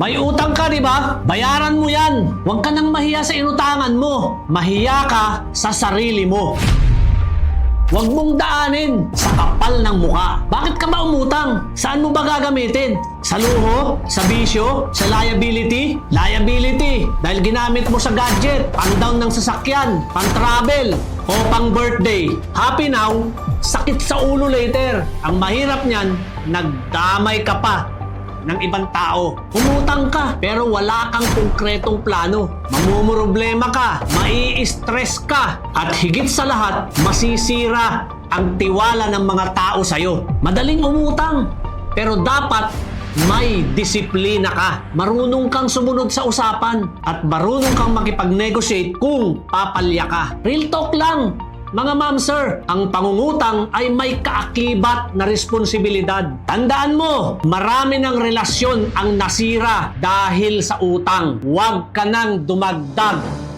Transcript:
May utang ka, di ba? Bayaran mo yan. Huwag ka nang mahiya sa inutangan mo. Mahiya ka sa sarili mo. Huwag mong daanin sa kapal ng muka. Bakit ka ba umutang? Saan mo ba gagamitin? Sa luho? Sa bisyo? Sa liability? Liability. Dahil ginamit mo sa gadget, pang down ng sasakyan, pang travel, o pang birthday. Happy now, sakit sa ulo later. Ang mahirap niyan, nagdamay ka pa ng ibang tao. Umutang ka, pero wala kang konkretong plano. Mamumroblema ka, mai-stress ka, at higit sa lahat, masisira ang tiwala ng mga tao sa'yo. Madaling umutang, pero dapat may disiplina ka. Marunong kang sumunod sa usapan at marunong kang makipag-negotiate kung papalya ka. Real talk lang. Mga ma'am sir, ang pangungutang ay may kaakibat na responsibilidad. Tandaan mo, marami ng relasyon ang nasira dahil sa utang. Huwag ka nang dumagdag